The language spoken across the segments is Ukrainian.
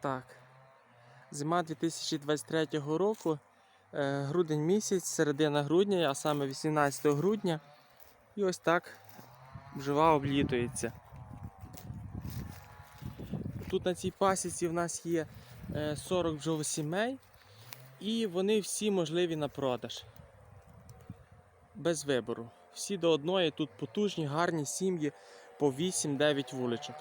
Так. Зима 2023 року, е, грудень місяць, середина грудня, а саме 18 грудня. І ось так бджола облітується. Тут на цій пасіці в нас є е, 40 бджолосімей, і вони всі можливі на продаж. Без вибору. Всі до одної тут потужні, гарні сім'ї по 8-9 вуличок.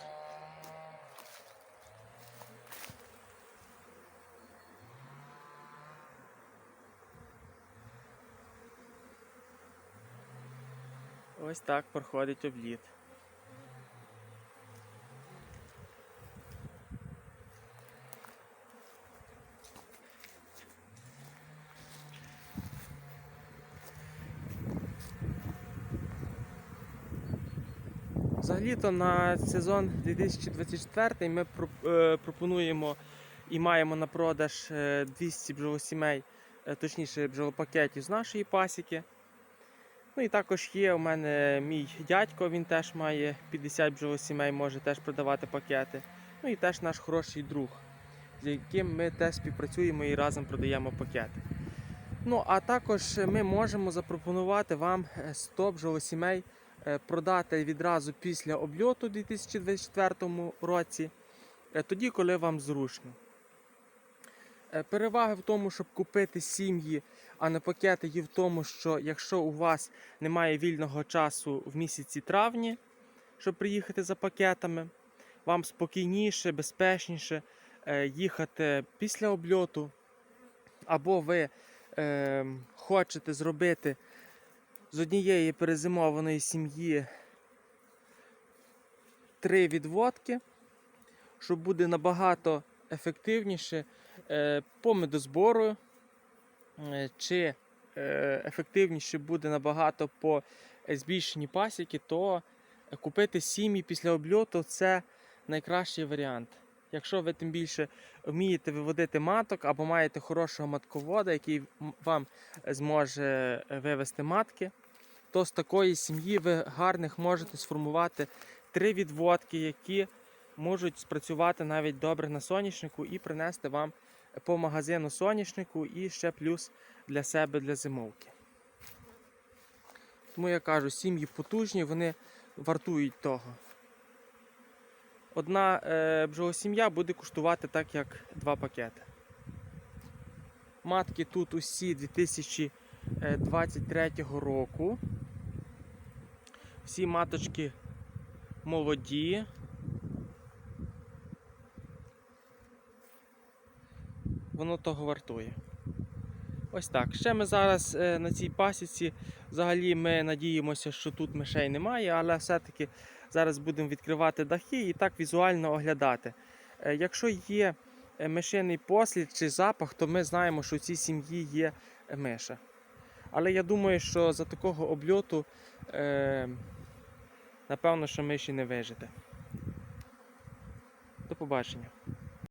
Ось так проходить обліт. Взагалі-то на сезон 2024 ми е, пропонуємо і маємо на продаж е, 200 бджолосімей, е, точніше бджолопакетів з нашої пасіки. Ну і також є у мене мій дядько, він теж має 50 бджолосімей, може теж продавати пакети. Ну і теж наш хороший друг, з яким ми теж співпрацюємо і разом продаємо пакети. Ну, а також ми можемо запропонувати вам е, 100 бджолосімей е, продати відразу після обльоту у 2024 році, е, тоді, коли вам зручно. Е, Перевага в тому, щоб купити сім'ї, а не пакети, є в тому, що якщо у вас немає вільного часу в місяці травні, щоб приїхати за пакетами, вам спокійніше, безпечніше е, їхати після обльоту, або ви е, хочете зробити з однієї перезимованої сім'ї три відводки, що буде набагато ефективніше е, по медозбору, е, чи е, ефективніше буде набагато по збільшенні пасіки, то купити сім'ї після обльоту це найкращий варіант. Якщо ви тим більше вмієте виводити маток або маєте хорошого матковода, який вам зможе вивести матки, то з такої сім'ї ви гарних можете сформувати три відводки, які можуть спрацювати навіть добре на соняшнику і принести вам по магазину соняшнику і ще плюс для себе для зимовки. Тому я кажу, сім'ї потужні, вони вартують того. Одна е, бджолосім'я буде коштувати так, як два пакети. Матки тут усі 2023 року. Всі маточки молоді. Воно того вартує. Ось так. Ще ми зараз е, на цій пасіці. Взагалі ми надіємося, що тут мишей немає, але все-таки зараз будемо відкривати дахи і так візуально оглядати. Е, Якщо є е, мишиний послід чи запах, то ми знаємо, що в цій сім'ї є миша. Але я думаю, що за такого обльоту, напевно, що миші не вижити. До побачення.